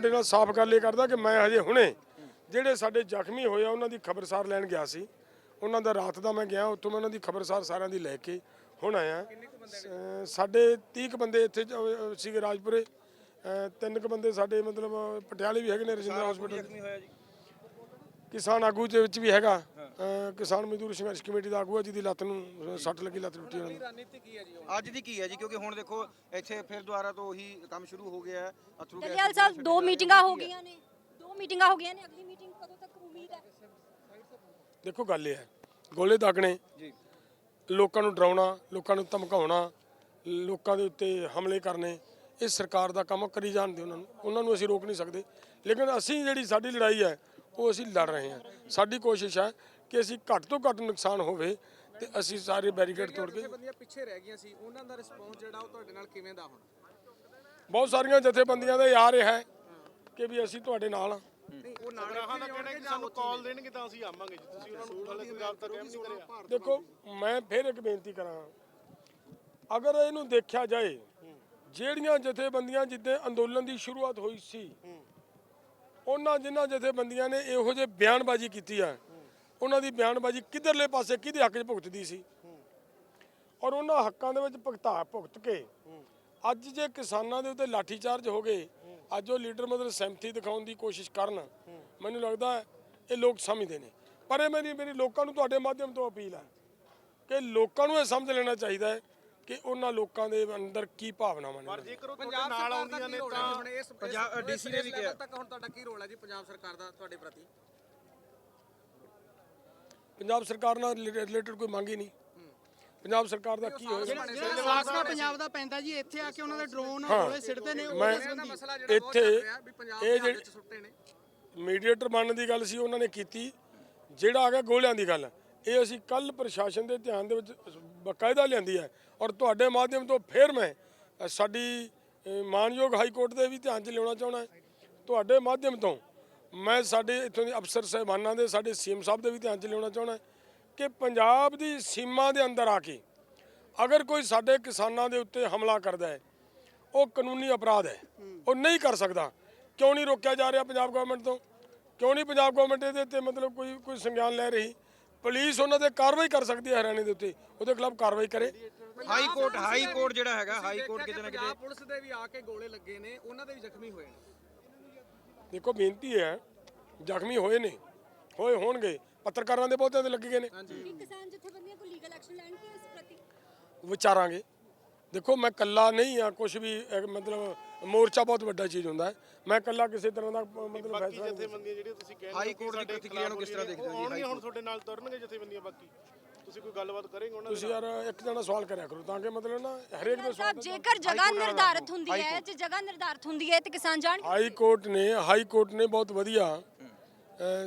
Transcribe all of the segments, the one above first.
ਤੁਹਾਡੇ ਨਾਲ ਸਾਫ਼ ਗੱਲ ਇਹ ਕਰਦਾ ਕਿ ਮੈਂ ਹਜੇ ਹੁਣੇ ਜਿਹੜੇ ਸਾਡੇ ਜ਼ਖਮੀ ਹੋਏ ਆ ਉਹਨਾਂ ਦੀ ਖਬਰਸਾਰ ਲੈਣ ਗਿਆ ਸੀ। ਉਹਨਾਂ ਦਾ ਰਾਤ ਦਾ ਮੈਂ ਗਿਆ ਉੱਥੋਂ ਮੈਂ ਉਹਨਾਂ ਦੀ ਖਬਰਸਾਰ ਸਾਰਿਆਂ ਦੀ ਲੈ ਕੇ ਹੁਣ ਆਇਆ। ਅਹ ਸਾਡੇ 30 ਕੁ ਬੰਦੇ ਇੱਥੇ ਜ- ਅਹ ਸੀਗੇ ਰਾਜਪੁਰੇ। ਅਹ ਤਿੰਨ ਕੁ ਬੰਦੇ ਸਾਡੇ ਮਤਲਬ ਪਟਿਆਲੇ ਵੀ ਹੈਗੇ ਨੇ ਰਜਿੰਦਰਾ ਹਸਪੀਟਲ ਕਿਸਾਨ ਆਗੂ ਦੇ ਵਿੱਚ ਵੀ ਹੈਗਾ। ਕਿਸਾਨ ਮਜ਼ਦੂਰ ਸੰਘਰਸ਼ ਕਮੇਟੀ ਦਾ ਆਗੂ ਆ ਜਿਹਦੀ ਲੱਤ ਨੂੰ ਸੱਟ ਲੱਗੀ ਲੱਤ ਟੁੱਟੀ ਉਹਨਾਂ ਦੀ। ਰਣਨੀਤੀ ਕੀ ਹੈ ਜੀ ਅੱਜ ਦੀ ਕੀ ਹੈ ਜੀ? ਕਿਉਂਕਿ ਹੁਣ ਦੇਖੋ ਇੱਥੇ ਫਿਰ ਦੁਬਾਰਾ ਤੋਂ ਉਹੀ ਕੰਮ ਸ਼ੁਰੂ ਹੋ ਗਿਆ ਹੈ ਅਥਰੂ ਡੱਲੇਵਾਲ ਸਾਹਿਬ ਦੋ ਮੀਟਿੰਗਾਂ ਹੋ ਗਈਆਂ ਨੇ। ਦੋ ਮੀਟਿੰਗਾਂ ਹੋ ਗਈਆਂ ਨੇ। ਅਗਲੀ ਮੀਟਿੰਗ ਕਦੋਂ ਤੱਕ ਉਮੀਦ ਹੈ? ਦੇਖੋ ਗੱਲ ਇਹ ਹੈ। ਗੋਲੇ ਦਾਗਣੇ ਜੀ। ਲੋਕਾਂ ਨੂੰ ਡਰਾਉਣਾ ਲੋਕਾਂ ਨੂੰ ਧਮਕਾਉਣਾ ਲੋਕਾਂ ਦੇ ਉੱਤੇ ਹਮਲੇ ਕਰਨੇ ਇਹ ਸਰਕਾਰ ਦਾ ਕੰਮ ਕਰੀ ਜਾਣ ਦਿਓ ਉਹਨਾਂ ਨੂੰ। ਉਹਨਾਂ ਨੂੰ ਅਸੀਂ ਰੋਕ ਨਹੀਂ ਸਕਦੇ। ਲੇਕਿਨ ਅਸੀਂ ਜਿਹੜੀ ਸਾਡੀ ਲੜਾਈ ਹੈ ਉਹ ਅਸੀਂ ਲੜ ਰਹੇ ਹਾਂ। ਸਾਡੀ ਕੋਸ਼ਿਸ਼ ਹੈ ਕਿ ਅਸੀਂ ਘੱਟ ਤੋਂ ਘੱਟ ਨੁਕਸਾਨ ਹੋਵੇ ਤੇ ਅਸੀਂ ਸਾਰੇ ਬੈਰੀਕੇਡ ਤੋੜ ਕੇ ਬੰਦੀਆਂ ਪਿੱਛੇ ਰਹਿ ਗਈਆਂ ਸੀ ਉਹਨਾਂ ਦਾ ਰਿਸਪੌਂਸ ਜਿਹੜਾ ਉਹ ਤੁਹਾਡੇ ਨਾਲ ਕਿਵੇਂ ਦਾ ਹੁਣ? ਬਹੁਤ ਸਾਰੀਆਂ ਜਥੇਬੰਦੀਆਂ ਦਾ ਇਹ ਆ ਰਿਹਾ ਹੈ ਕਿ ਵੀ ਅਸੀਂ ਤੁਹਾਡੇ ਨਾਲ ਹਾਂ। ਨਹੀਂ ਉਹ ਨਾਲ ਰਾਹਾਂ ਦਾ ਕਹਿਣਾ ਕਿ ਸਾਨੂੰ ਕਾਲ ਦੇਣਗੇ ਤਾਂ ਅਸੀਂ ਆਵਾਂਗੇ ਜੀ। ਤੁਸੀਂ ਉਹਨਾਂ ਨੂੰ ਹਾਲੇ ਕੋਈ ਰਾਬਤਾ ਕਾਇਮ ਨਹੀਂ ਕਰਿਆ? ਦੇਖੋ ਮੈਂ ਫਿਰ ਇੱਕ ਬੇਨਤੀ ਕਰਾਂ ਅਗਰ ਇਹਨੂੰ ਦੇਖਿਆ ਜਾਏ ਜਿਹੜੀਆਂ ਜਥੇਬੰਦੀਆਂ ਜਿੱਦੇ ਅੰਦੋਲਨ ਦੀ ਸ਼ੁਰੂਆਤ ਹੋਈ ਸੀ ਉਹਨਾਂ ਜਿਨ੍ਹਾਂ ਜਥੇਬੰਦੀਆਂ ਨੇ ਇਹੋ ਜਿਹੇ ਬਿਆਨਬਾਜ਼ੀ ਕੀਤੀ ਆ ਉਹਨਾਂ ਦੀ ਬਿਆਨਬਾਜ਼ੀ ਕਿੱਧਰਲੇ ਪਾਸੇ ਕਿਹਦੇ ਹੱਕ 'ਚ ਭੁਗਤਦੀ ਸੀ? ਔਰ ਉਹਨਾਂ ਹੱਕਾਂ ਦੇ ਵਿੱਚ ਭੁਗਤਾ ਭੁਗਤ ਕੇ ਅੱਜ ਜੇ ਕਿਸਾਨਾਂ ਦੇ ਉੱਤੇ ਲਾਠੀਚਾਰਜ ਹੋ ਗਏ ਅੱਜ ਉਹ ਲੀਡਰ ਮਤਲਬ ਸਹਿਮਤੀ ਦਿਖਾਉਣ ਦੀ ਕੋਸ਼ਿਸ਼ ਕਰਨ ਮੈਨੂੰ ਲੱਗਦਾ ਹੈ ਇਹ ਲੋਕ ਸਮਝਦੇ ਨੇ। ਪਰ ਇਹ ਮੇਰੀ ਮੇਰੀ ਲੋਕਾਂ ਨੂੰ ਤੁਹਾਡੇ ਮਾਧਿਅਮ ਤੋਂ ਅਪੀਲ ਹੈ ਕਿ ਲੋਕਾਂ ਨੂੰ ਇਹ ਸਮਝ ਲੈਣਾ ਚਾਹੀਦਾ ਹੈ ਕਿ ਉਹਨਾਂ ਲੋਕਾਂ ਦੇ ਅੰਦਰ ਕੀ ਭਾਵਨਾਵਾਂ ਪਰ ਨੇ ਜੇਕਰ ਉਹ ਪੰਜਾਬ ਤੁਹਾਡੇ ਨਾਲ ਸਰਕਾਰ ਦਾ ਆਉਂਦੀਆਂ ਕੀ ਨੇ ਰੋਲ ਹੈ? ਤਾਂ ਹੁਣ ਇਸ ਪੰਜਾਬ- ਇਸ- DC ਨੇ ਵੀ ਇਸ ਕਿਹਾ। level ਤੱਕ ਹੁਣ ਤੁਹਾਡਾ ਕੀ ਰੋਲ ਹੈ ਜੀ ਪੰਜਾਬ ਸਰਕਾਰ ਦਾ ਤੁਹਾਡੇ ਪ੍ਰਤੀ? ਪੰਜਾਬ ਸਰਕਾਰ ਨਾਲ ਰਿਲੇਟਡ ਕੋਈ ਮੰਗ ਹੀ ਨਹੀਂ। ਪੰਜਾਬ ਸਰਕਾਰ ਦਾ ਕੀ ਹੋਏਗਾ ਜਿਹੜਾ ਸਾਸਨਾ ਪੰਜਾਬ ਦਾ ਪੈਂਦਾ ਜੀ ਇੱਥੇ ਆ ਕੇ ਉਹਨਾਂ ਦੇ ਡਰੋਨ ਹਾਂ। ਗੋਲੇ ਸਿੱਟਦੇ ਨੇ ਮੈਂ ਇਹਦਾ ਮਸਲਾ ਜਿਹੜਾ ਬਹੁਤ ਇੱਥੇ ਚੱਲ ਰਿਹਾ ਵੀ ਪੰਜਾਬ ਇਹ ਦੇ ਹੱਥ ਜਿਹੜੀ ਵਿੱਚ ਸੁੱਟੇ ਨੇ। ਮੀਡੀਏਟਰ ਬਣਨ ਦੀ ਗੱਲ ਸੀ ਉਹਨਾਂ ਨੇ ਕੀਤੀ। ਜਿਹੜਾ ਆ ਗਿਆ ਗੋਲਿਆਂ ਦੀ ਗੱਲ। ਇਹ ਅਸੀਂ ਕੱਲ ਪ੍ਰਸ਼ਾਸਨ ਦੇ ਧਿਆਨ ਦੇ ਵਿੱਚ ਬਕਾਇਦਾ ਲਿਆਂਦੀ ਹੈ। ਔਰ ਤੁਹਾਡੇ ਮਾਧਿਅਮ ਤੋਂ ਫਿਰ ਮੈਂ ਸਾਡੀ ਮਾਨਯੋਗ ਹਾਈ ਕੋਰਟ ਦੇ ਵੀ ਧਿਆਨ 'ਚ ਲਿਆਉਣਾ ਚਾਹੁੰਦਾ। ਤੁਹਾਡੇ ਮਾਧਿਅਮ ਤੋਂ ਮੈਂ ਸਾਡੇ ਇੱਥੋਂ ਦੇ ਅਫਸਰ ਸਾਹਿਬਾਨਾਂ ਦੇ ਸਾਡੇ ਸੀਐਮ ਸਾਹਿਬ ਦੇ ਵੀ ਧਿਆਨ 'ਚ ਲਿਆਉਣਾ ਚਾਹੁੰਦਾ ਕਿ ਪੰਜਾਬ ਦੀ ਸੀਮਾ ਦੇ ਅੰਦਰ ਆ ਕੇ ਅਗਰ ਕੋਈ ਸਾਡੇ ਕਿਸਾਨਾਂ ਦੇ ਉੱਤੇ ਹਮਲਾ ਕਰਦਾ ਹੈ ਉਹ ਕਾਨੂੰਨੀ ਅਪਰਾਧ ਹੈ ਉਹ ਨਹੀਂ ਕਰ ਸਕਦਾ। ਕਿਉਂ ਨਹੀਂ ਰੋਕਿਆ ਜਾ ਰਿਹਾ ਪੰਜਾਬ ਗਵਰਨਮੈਂਟ ਤੋਂ? ਕਿਉਂ ਨਹੀਂ ਪੰਜਾਬ ਗਵਰਨਮੈਂਟ ਇਹਦੇ ਉੱਤੇ ਮਤਲਬ ਕੋਈ ਕੋਈ ਸੰਗਿਆਨ ਲੈ ਰਹੀ? ਪੁਲਿਸ ਉਹਨਾਂ ਤੇ ਕਾਰਵਾਈ ਕਰ ਸਕਦੀ ਹੈ ਹਰਿਆਣੇ ਦੇ ਉੱਤੇ ਉਹਦੇ ਖਿਲਾਫ ਕਾਰਵਾਈ ਕਰੇ। ਹਾਈ ਕੋਰਟ ਹਾਈ ਕੋਰਟ ਜਿਹੜਾ ਹੈਗਾ ਹਾਈ ਕੋਰਟ ਕਿਤੇ ਨਾ ਕਿਤੇ ਪੁਲਿਸ ਦੇ ਵੀ ਆ ਕੇ ਗੋਲੇ ਲੱਗੇ ਨੇ ਉਹਨਾਂ ਦੇ ਵੀ ਜ਼ਖਮੀ ਹੋਏ ਨੇ। ਦੇਖੋ ਬੇਨਤੀ ਹੈ ਜ਼ਖਮੀ ਹੋਏ ਨੇ ਹੋਏ ਹੋਣਗੇ ਪੱਤਰਕਾਰਾਂ ਦੇ ਬਹੁਤਿਆਂ ਦੇ ਲੱਗੇ ਗਏ ਨੇ। ਕੀ ਕਿਸਾਨ ਜਥੇਬੰਦੀਆਂ ਕੋਈ ਲੀਗਲ ਐਕਸ਼ਨ ਲੈਣਗੇ ਇਸ ਪ੍ਰਤੀ? ਵਿਚਾਰਾਂਗੇ। ਦੇਖੋ ਮੈਂ ਕੱਲਾ ਨਹੀਂ ਆ ਕੁਝ ਵੀ ਇੱਕ ਮਤਲਬ ਮੋਰਚਾ ਬਹੁਤ ਵੱਡਾ ਚੀਜ਼ ਹੁੰਦਾ ਹੈ। ਮੈਂ ਕੱਲਾ ਕਿਸੇ ਤਰ੍ਹਾਂ ਦਾ ਮਤਲਬ ਬਾਕੀ ਫੈਸਲਾ ਜਥੇਬੰਦੀਆਂ ਜਿਹੜੀਆਂ ਤੁਸੀਂ ਕਹਿੰਦੇ ਹਾਈ ਕੋਰਟ ਦੀ ਪ੍ਰਤੀਕਿਰਿਆ ਨੂੰ ਕਿਸ ਤਰ੍ਹਾਂ ਦੇਖਦੇ ਹੋ ਜੀ? ਹੁਣ ਤੁਹਾਡੇ ਨਾਲ ਤੁਰਨਗੇ ਜਥੇਬੰਦੀਆਂ ਬਾਕੀ। ਤੁਸੀਂ ਕੋਈ ਗੱਲਬਾਤ ਕਰੇਗੇ ਉਹਨਾਂ ਤੁਸੀਂ ਯਾਰ ਇੱਕ ਜਣਾ ਸਵਾਲ ਕਰਿਆ ਕਰੋ ਤਾਂ ਕਿ ਮਤਲਬ ਨਾ ਹਰੇਕ ਦੇ ਸਾਹਿਬ ਜੇਕਰ ਜਗ੍ਹਾ ਨਿਰਧਾਰਤ ਹੁੰਦੀ ਹੈ ਜੇ ਜਗ੍ਹਾ ਨਿਰਧਾਰਤ ਹੁੰਦੀ ਹੈ ਤੇ ਕਿਸਾਨ ਜਾਣ ਹਾਈ ਕੋਰਟ ਨੇ ਹਾਈ ਕੋਰਟ ਨੇ ਬਹੁਤ ਵਧੀਆ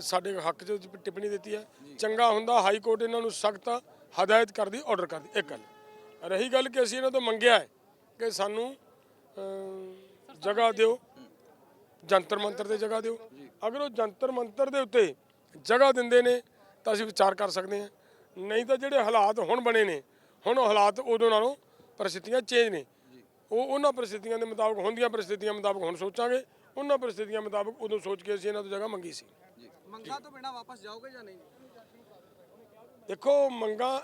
ਸਾਡੇ ਹੱਕ 'ਚ ਟਿੱਪਣੀ ਦਿੱਤੀ ਹੈ। ਚੰਗਾ ਹੁੰਦਾ ਹਾਈ ਕੋਰਟ ਇਹਨਾਂ ਨੂੰ ਸਖਤ ਹਦਾਇਤ ਕਰਦੀ ਆਰਡਰ ਕਰਦੀ ਇੱਕ ਗੱਲ। ਰਹੀ ਗੱਲ ਕਿ ਅਸੀਂ ਇਹਨਾਂ ਤੋਂ ਮੰਗਿਆ ਹੈ ਕਿ ਸਾਨੂੰ ਜਗ੍ਹਾ ਦਿਓ ਜੰਤਰ ਮੰਤਰ ਤੇ ਜਗ੍ਹਾ ਦਿਓ। ਅਗਰ ਉਹ ਜੰਤਰ ਮੰਤਰ ਦੇ ਉੱਤੇ ਜਗ੍ਹਾ ਦਿੰਦੇ ਨੇ ਤਾਂ ਅਸੀਂ ਵਿਚਾਰ ਕਰ ਸਕਦੇ ਹਾਂ। ਨਹੀਂ ਤਾਂ ਜਿਹੜੇ ਹਾਲਾਤ ਹੁਣ ਬਣੇ ਨੇ ਹੁਣ ਉਹ ਹਾਲਾਤ ਉਦੋਂ ਨਾਲੋਂ ਪਰਿਸਥਿਤੀਆਂ ਚੇਂਜ ਨੇ। ਉਹ ਉਹਨਾਂ ਪਰਿਸਥਿਤੀਆਂ ਦੇ ਮੁਤਾਬਕ ਹੁੰਦੀਆਂ ਪਰਿਸਥਿਤੀਆਂ ਮੁਤਾਬਕ ਹੁਣ ਸੋਚਾਂਗੇ ਉਹਨਾਂ ਪਰਿਸਥਿਤੀਆਂ ਮੁਤਾਬਕ ਉਦੋਂ ਸੋਚ ਕੇ ਅਸੀਂ ਇਹਨਾਂ ਤੋਂ ਜਗ੍ਹਾ ਮੰਗੀ ਸੀ। ਮੰਗਾਂ ਤੋਂ ਬਿਨਾ ਵਾਪਸ ਜਾਓਗੇ ਜਾਂ ਨਹੀਂ? ਦੇਖੋ ਮੰਗਾਂ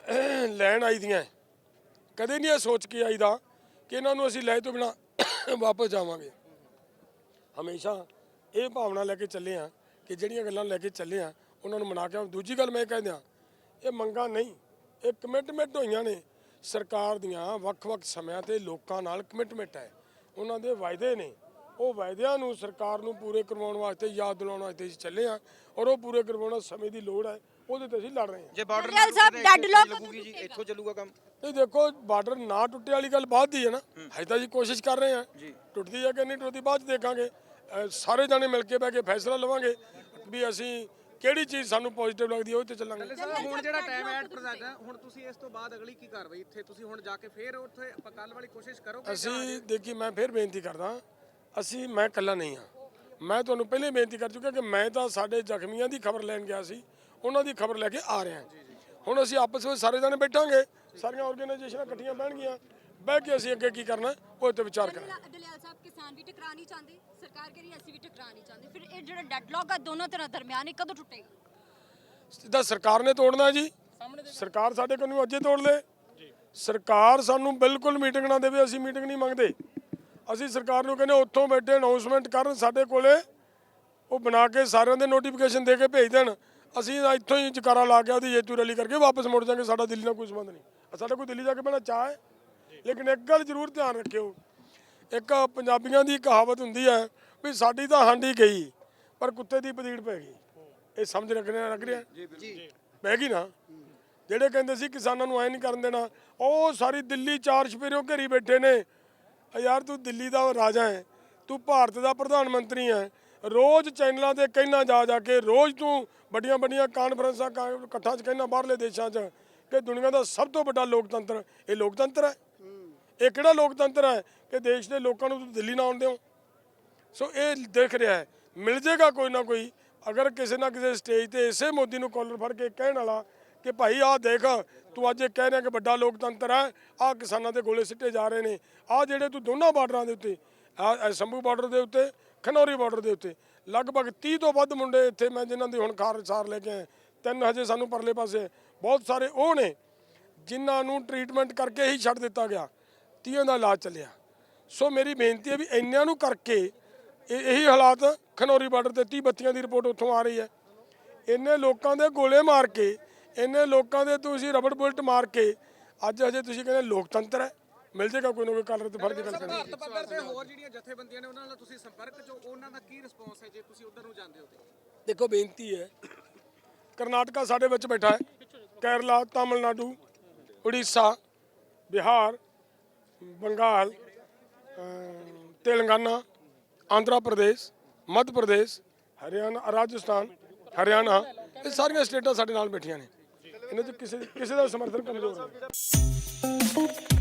ਲੈਣ ਆਈ ਦੀਆਂ। ਕਦੇ ਨਹੀਂ ਇਹ ਸੋਚ ਕੇ ਆਈਦਾ ਕਿ ਇਹਨਾਂ ਨੂੰ ਅਸੀਂ ਲੈ ਤੋਂ ਬਿਨਾ ਵਾਪਸ ਜਾਵਾਂਗੇ। ਹਮੇਸ਼ਾ ਇਹ ਭਾਵਨਾ ਲੈ ਕੇ ਚੱਲੇ ਆ ਕਿ ਜਿਹੜੀਆਂ ਗੱਲਾਂ ਲੈ ਕੇ ਚੱਲੇ ਆ ਉਹਨਾਂ ਨੂੰ ਮਨਾ ਕੇ। ਦੂਜੀ ਗੱਲ ਮੈਂ ਕਹਿੰਦਾ ਇਹ ਮੰਗਾਂ ਨਹੀਂ ਇਹ ਕਮਿਟਮੈਂਟ ਹੋਈਆਂ ਨੇ ਸਰਕਾਰ ਦੀਆਂ ਵੱਖ-ਵੱਖ ਸਮਿਆਂ ਤੇ ਲੋਕਾਂ ਨਾਲ ਕਮਿਟਮੈਂਟ ਹੈ। ਉਹਨਾਂ ਦੇ ਵਾਅਦੇ ਨੇ। ਉਹ ਵਾਅਦਿਆਂ ਨੂੰ ਸਰਕਾਰ ਨੂੰ ਪੂਰੇ ਕਰਵਾਉਣ ਵਾਸਤੇ ਯਾਦ ਦਿਲਾਉਣ ਵਾਸਤੇ ਅਸੀਂ ਚੱਲੇ ਆ ਔਰ ਉਹ ਪੂਰੇ ਕਰਵਾਉਣਾ ਸਮੇਂ ਦੀ ਲੋੜ ਹੈ। ਉਹਦੇ ਤੇ ਅਸੀਂ ਲੜ ਰਹੇ ਹਾਂ। ਜੇ ਬਾਰਡਰ ਡੱਲੇਵਾਲ ਸਾਹਿਬ ਲੱਗੂਗੀ ਜੀ? ਇੱਥੋਂ ਚੱਲੂਗਾ ਕੰਮ? ਨਹੀਂ ਦੇਖੋ ਬਾਰਡਰ ਨਾ ਟੁੱਟੇ ਵਾਲੀ ਗੱਲ ਬਾਅਦ ਦੀ ਹੈ ਨਾ। ਹਜੇ ਤਾਂ ਜੀ ਕੋਸ਼ਿਸ਼ ਕਰ ਰਹੇ ਹਾਂ। ਟੁੱਟਦੀ ਹੈ ਕਿ ਨਹੀਂ ਟੁੱਟਦੀ ਬਾਅਦ 'ਚ ਦੇਖਾਂਗੇ। ਸਾਰੇ ਜਾਣੇ ਮਿਲ ਕੇ ਬਹਿ ਕੇ ਫੈਸਲਾ ਲਵਾਂਗੇ ਵੀ ਅਸੀਂ ਕਿਹੜੀ ਚੀਜ਼ ਸਾਨੂੰ ਪੋਜ਼ਿਟਿਵ ਲੱਗਦੀ ਹੈ ਉਹ ਤੇ ਚੱਲਾਂਗੇ। ਹੁਣ ਜਿਹੜਾ ਟਾਈਮ ਐਟ ਪ੍ਰੈਜ਼ੈਂਟ ਹੈ ਹੁਣ ਤੁਸੀਂ ਇਸ ਤੋਂ ਬਾਅਦ ਅਗਲੀ ਕੀ ਕਾਰਵਾਈ? ਇੱਥੇ ਤੁਸੀਂ ਹੁਣ ਜਾ ਕੇ ਫੇਰ ਉੱਥੇ ਆਪਾਂ ਕੱਲ ਵਾਲੀ ਕੋਸ਼ਿਸ਼ ਕਰੋਗੇ ਅਸੀਂ ਦੇਖੀ ਮੈਂ ਫਿਰ ਬੇਨਤੀ ਕਰਦਾ ਅਸੀਂ ਮੈਂ ਇਕੱਲਾ ਨਹੀਂ ਹਾਂ। ਮੈਂ ਤੁਹਾਨੂੰ ਪਹਿਲੇ ਬੇਨਤੀ ਕਰ ਚੁੱਕਿਆ ਕਿ ਮੈਂ ਤਾਂ ਸਾਡੇ ਜ਼ਖਮੀਆਂ ਦੀ ਖਬਰ ਲੈਣ ਗਿਆ ਸੀ ਉਹਨਾਂ ਦੀ ਖਬਰ ਲੈ ਕੇ ਆ ਰਿਹਾ। ਹੁਣ ਅਸੀਂ ਆਪਸ ਵਿੱਚ ਸਾਰੇ ਜਾਣੇ ਬੈਠਾਂਗੇ ਸਾਰੀਆਂ ਆਰਗੇਨਾਈਜੇਸ਼ਨਾਂ ਇਕੱਠੀਆਂ ਬਹਿਣਗੀਆਂ। ਬਹਿ ਕੇ ਅਸੀਂ ਅੱਗੇ ਕੀ ਕਰਨਾ? ਉਹ ਤੇ ਵਿਚਾਰ ਕਰਾਂਗੇ। ਡੱਲੇਵਾਲ ਸਾਹਿਬ ਕਿਸਾਨ ਕਿਸਾਨ ਵੀ ਟਕਰਾ ਨਹੀਂ ਚਾਹੁੰਦੇ। ਸਰਕਾਰ ਕਹਿ ਰਹੀ ਹੈ ਅਸੀਂ ਵੀ ਟਕਰਾ ਨਹੀਂ ਚਾਹੁੰਦੇ। ਫਿਰ ਇਹ ਜਿਹੜਾ ਡੈਡਲੌਕ ਆ ਦੋਨੋਂ ਤਰ੍ਹਾਂ ਦਰਮਿਆਨ ਇਹ ਕਦੋਂ ਟੁੱਟੇਗਾ? ਸਿੱਧਾ ਸਰਕਾਰ ਨੇ ਤੋੜਨਾ ਜੀ। ਸਰਕਾਰ ਸਾਡੇ ਕੋਲ ਨੂੰ ਅੱਜੇ ਤੋੜ ਲੇ। ਸਰਕਾਰ ਸਾਨੂੰ ਬਿਲਕੁਲ ਮੀਟਿੰਗ ਨਾ ਦੇਵੇ ਅਸੀਂ ਮੀਟਿੰਗ ਨਹੀਂ ਮੰਗਦੇ। ਅਸੀਂ ਸਰਕਾਰ ਨੂੰ ਕਹਿੰਦੇ ਉੱਥੋਂ ਬੈਠੇ ਅਨਾਉਂਸਮੈਂਟ ਕਰਨ ਸਾਡੇ ਕੋਲੇ ਉਹ ਬਣਾ ਕੇ ਸਾਰਿਆਂ ਦੇ ਨੋਟੀਫਿਕੇਸ਼ਨ ਦੇ ਕੇ ਭੇਜ ਦੇਣ। ਅਸੀਂ ਇੱਥੋਂ ਹੀ ਜਕਾਰਾ ਲਾ ਕੇ ਉਹਦੀ ਜੇਤੂ ਰੈਲੀ ਕਰਕੇ ਵਾਪਸ ਮੁੜ ਜਾਾਂਗੇ ਸਾਡਾ ਦਿੱਲੀ ਨਾਲ ਕੋਈ ਸੰਬੰਧ ਨਹੀਂ। ਸਾਡਾ ਕੋਈ ਦਿੱਲੀ ਜਾ ਕੇ ਬਣਾ ਚਾਹ ਹੈ। ਲੇਕਿਨ ਇੱਕ ਗੱਲ ਜ਼ਰੂਰ ਧਿਆਨ ਰੱਖਿਓ ਇੱਕ ਪੰਜਾਬੀਆਂ ਦੀ ਕਹਾਵਤ ਹੁੰਦੀ ਹੈ ਵੀ ਸਾਡੀ ਤਾਂ ਹਾਂਡੀ ਗਈ ਪਰ ਕੁੱਤੇ ਦੀ ਪਦੀੜ ਪੈ ਗਈ। ਇਹ ਸਮਝ ਰੱਖਣੇ ਲੱਗ ਰਿਹਾ? ਜੀ ਪੈ ਗਈ ਨਾ? ਜਿਹੜੇ ਕਹਿੰਦੇ ਸੀ ਕਿਸਾਨਾਂ ਨੂੰ ਐ ਨਹੀਂ ਕਰਨ ਦੇਣਾ ਉਹ ਸਾਰੀ ਦਿੱਲੀ ਚਾਰ ਛਪੇਰਿਓ ਘਰੀ ਬੈਠੇ ਨੇ। ਆ ਯਾਰ ਤੂੰ ਦਿੱਲੀ ਦਾ ਰਾਜਾ ਹੈ ਤੂੰ ਭਾਰਤ ਦਾ ਪ੍ਰਧਾਨ ਮੰਤਰੀ ਹੈ ਰੋਜ਼ ਚੈਨਲਾਂ ਤੇ ਕਹਿਣਾ ਜਾ ਜਾ ਕੇ ਰੋਜ਼ ਤੂੰ ਵੱਡੀਆਂ ਵੱਡੀਆਂ ਕਾਨਫਰੰਸਾਂ ਕਾ- ਇਕੱਠਾਂ 'ਚ ਕਹਿਣਾ ਬਾਹਰਲੇ ਦੇਸ਼ਾਂ 'ਚ ਕਿ ਦੁਨੀਆ ਦਾ ਸਭ ਤੋਂ ਵੱਡਾ ਲੋਕਤੰਤਰ ਇਹ ਲੋਕਤੰਤਰ ਹੈ। ਇਹ ਕਿਹੜਾ ਲੋਕਤੰਤਰ ਹੈ ਕਿ ਦੇਸ਼ ਦੇ ਲੋਕਾਂ ਨੂੰ ਤੁਸੀਂ ਦਿੱਲੀ ਨਾ ਆਉਣ ਦਿਓ? ਸੋ ਇਹ ਦੇਖ ਰਿਹਾ ਹੈ। ਮਿਲ ਜੇਗਾ ਕੋਈ ਨਾ ਕੋਈ, ਅਗਰ ਕਿਸੇ ਨਾ ਕਿਸੇ ਸਟੇਜ ਤੇ ਇਸੇ ਮੋਦੀ ਨੂੰ ਕਾਲਰ ਫੜ ਕੇ ਕਹਿਣ ਵਾਲਾ ਕਿ ਭਾਈ ਆਹ ਦੇਖ, ਤੂੰ ਅੱਜ ਇਹ ਕਹਿ ਰਿਹਾ ਕਿ ਵੱਡਾ ਲੋਕਤੰਤਰ ਹੈ, ਆਹ ਕਿਸਾਨਾਂ ਦੇ ਗੋਲੇ ਸਿੱਟੇ ਜਾ ਰਹੇ ਨੇ, ਆਹ ਜਿਹੜੇ ਤੂੰ ਦੋਨਾਂ ਬਾਰਡਰਾਂ ਦੇ ਉੱਤੇ, ਆਹ ਸੰਭੂ ਬਾਰਡਰ ਦੇ ਉੱਤੇ, ਖਨੌਰੀ ਬਾਰਡਰ ਦੇ ਉੱਤੇ, ਲਗਭਗ 30 ਤੋਂ ਵੱਧ ਮੁੰਡੇ ਇੱਥੇ ਮੈਂ ਜਿਨ੍ਹਾਂ ਦੀ ਹੁਣ ਖਾਰ ਸਾਰ ਲੈ ਕੇ ਆਇਆ, ਤਿੰਨ ਹਜੇ ਸਾਨੂੰ ਪਰਲੇ ਪਾਸੇ, ਬਹੁਤ ਸਾਰੇ ਉਹ ਨੇ, ਜਿਨ੍ਹਾਂ ਨੂੰ ਟ੍ਰੀਟਮੈਂਟ ਕਰਕੇ ਹੀ ਛੱਡ ਦਿੱਤਾ ਗਿਆ। ਤੀਆਂ ਦਾ ਇਲਾਜ ਚੱਲਿਆ। ਸੋ ਮੇਰੀ ਬੇਨਤੀ ਹੈ ਵੀ ਇੰਨਿਆਂ ਨੂੰ ਕਰਕੇ ਇਹ ਇਹੀ ਹਾਲਾਤ ਖਨੌਰੀ ਬਾਰਡਰ ਤੇ 30 ਬੱਤੀਆਂ ਦੀ ਰਿਪੋਰਟ ਉੱਥੋਂ ਆ ਰਹੀ ਹੈ। ਇੰਨੇ ਲੋਕਾਂ ਦੇ ਗੋਲੇ ਮਾਰ ਕੇ ਇੰਨੇ ਲੋਕਾਂ ਦੇ ਤੁਸੀਂ ਰਬੜ ਬੁਲਟ ਮਾਰ ਕੇ ਅੱਜ ਹਜੇ ਤੁਸੀਂ ਕਹਿੰਦੇ ਲੋਕਤੰਤਰ ਹੈ। ਮਿਲ ਜੇਗਾ ਕੋਈ ਨਾ ਕੋਈ ਕਲਰ ਤੇ ਫੜ ਕੇ ਗੱਲ ਕਰਨੀ ਭਾਰਤ ਪੱਧਰ ਤੇ ਹੋਰ ਜਿਹੜੀਆਂ ਜਥੇਬੰਦੀਆਂ ਨੇ ਉਹਨਾਂ ਨਾਲ ਤੁਸੀਂ ਸੰਪਰਕ ਚ ਹੋ, ਉਹਨਾਂ ਦਾ ਕੀ ਰਿਸਪੌਂਸ ਹੈ ਜੇ ਤੁਸੀਂ ਉਧਰ ਨੂੰ ਜਾਂਦੇ ਹੋ ਤੇ? ਦੇਖੋ ਬੇਨਤੀ ਹੈ ਕਰਨਾਟਕਾ ਸਾਡੇ ਵਿੱਚ ਬੈਠਾ ਹੈ। ਕੇਰਲਾ ਤਾਮਿਲਨਾਡੂ ਉੜੀਸਾ ਬਿਹਾਰ ਬੰਗਾਲ ਤੇਲੰਗਾਨਾ, ਆਂਧਰਾ ਪ੍ਰਦੇਸ਼, ਮੱਧ ਪ੍ਰਦੇਸ਼, ਹਰਿਆਣਾ, ਰਾਜਸਥਾਨ, ਹਰਿਆਣਾ, ਇਹ ਸਾਰੀਆਂ ਸਟੇਟਾਂ ਸਾਡੇ ਨਾਲ ਬੈਠੀਆਂ ਨੇ। ਇਹਨਾਂ 'ਚ ਕਿਸੇ ਕਿਸੇ ਦਾ ਸਮਰਥਨ ਕਮਜ਼ੋਰ ਹੈ